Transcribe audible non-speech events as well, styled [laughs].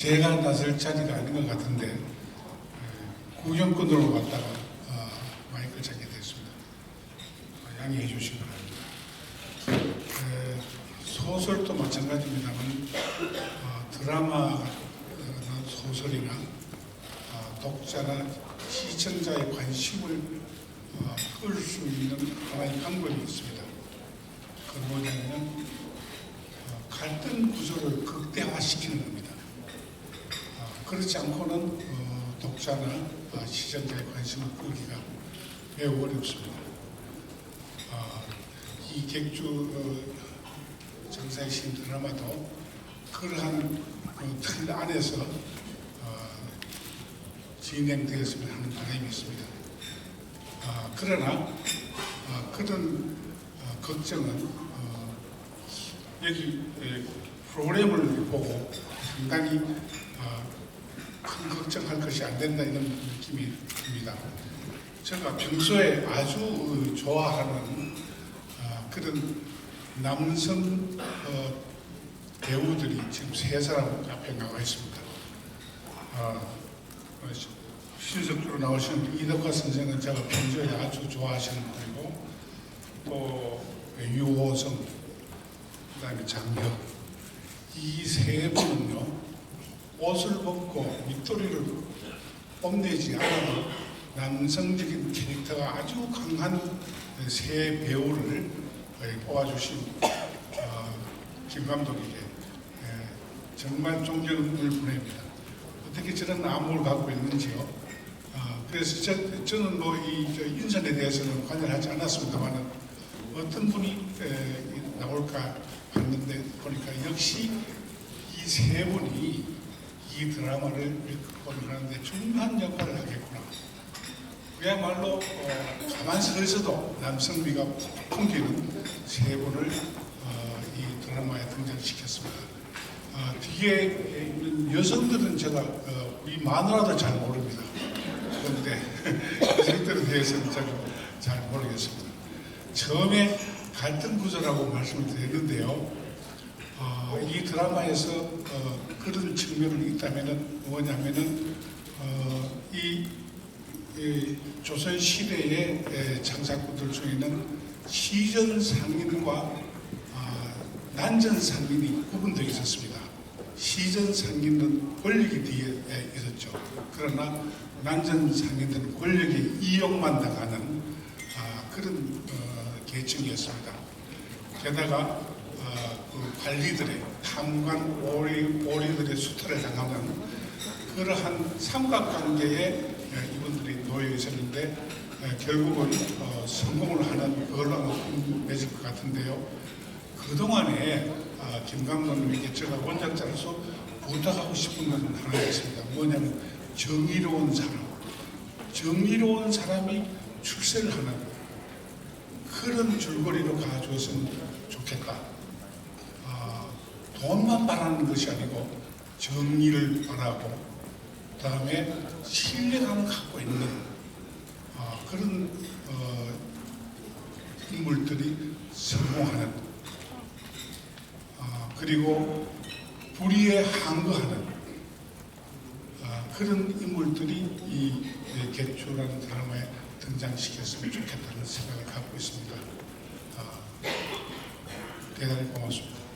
제가 나설 자리가 아닌 것 같은데 에, 구경꾼으로 왔다가 어, 마이크를 잡게 됐습니다. 어, 양해해 주시기 바랍니다. 에, 소설도 마찬가지입니다만 어, 드라마나 소설이나 어, 독자나 시청자의 관심을 어, 끌수 있는 하나의 방법이 있습니다. 그 뭐냐면 어, 갈등 구조를 극대화시키는 겁니다. 아, 그렇지 않고는 어, 독자나 아, 시청자의 관심을 끌기가 매우 어렵습니다. 아, 이 객주 어, 장사의 신 드라마도 그러한 그틀 안에서 어, 진행되었으면 하는 바람이 있습니다. 아, 그러나 아, 그런 어, 걱정은 어, 여기 에, 프로그램을 보고 상당히 어, 큰 걱정할 것이 안 된다 이런 느낌이 듭니다. 제가 평소에 아주 좋아하는 어, 그런 남성 어, 배우들이 지금 세 사람 앞에 나와 있습니다. 어, 어, 신석주로 나오신 이덕화 선생은 제가 평소에 아주 좋아하시는 분이고 또 유호성 그 다음에 장혁 이세 분은요 옷을 벗고 밑도리를 뽐내지 않아도 남성적인 캐릭터가 아주 강한 세 배우를 뽑아주신 어, 김 감독에게 예, 정말 존경을 보냅니다. 어떻게 저런 안목을 갖고 있는지요. 어, 그래서 저, 저는 뭐 이 인선에 대해서는 관여하지 않았습니다만 어떤 분이 에, 나올까 봤는데 보니까 역시 이 세 분이 이 드라마를 일극권을 하는데 중요한 역할을 하겠구나. 그야말로 어, 가만 서 있어도 남성미가 풍기는 세 분을 어, 이 드라마에 등장시켰습니다. 어, 뒤에 있는 여성들은 제가 어, 우리 마누라도 잘 모릅니다. 그런데 [laughs] 여성들에 대해서는 잘, 잘 모르겠습니다. 처음에 갈등 구조라고 말씀을 드렸는데요. 어, 이 드라마에서 어, 그런 측면이 있다면은 뭐냐면은 어, 이, 이 조선 시대의 에, 장사꾼들 중에는 시전 상인과 아, 난전 상인이 구분되어 있었습니다. 시전 상인은 권력이 뒤에 에, 있었죠. 그러나 난전 상인들은 권력의 이용만 나가는 아, 그런 어, 계층이었습니다. 게다가 어, 그 관리들의 탐관 오리, 오리들의 수탈을 당하는 그러한 삼각관계에 에, 이분들이 놓여 있었는데 에, 결국은 어, 성공을 하는 아마 맺을 것 같은데요. 그동안에 아, 김 감독님에게 제가 원작자로서 부탁하고 싶은 것은 하나 있습니다. 뭐냐면 정의로운 사람, 정의로운 사람이 출세를 하는 그런 줄거리로 가져왔으면 좋겠다. 아, 돈만 바라는 것이 아니고 정의를 바라고 그다음에 신뢰감을 갖고 있는 아, 그런 어, 인물들이 성공하는 아, 그리고 불의에 항거하는 아, 그런 인물들이 이 예, 개초라는 드라마에 등장시켰으면 좋겠다는 생각을 갖고 있습니다. 아, 대단히 고맙습니다.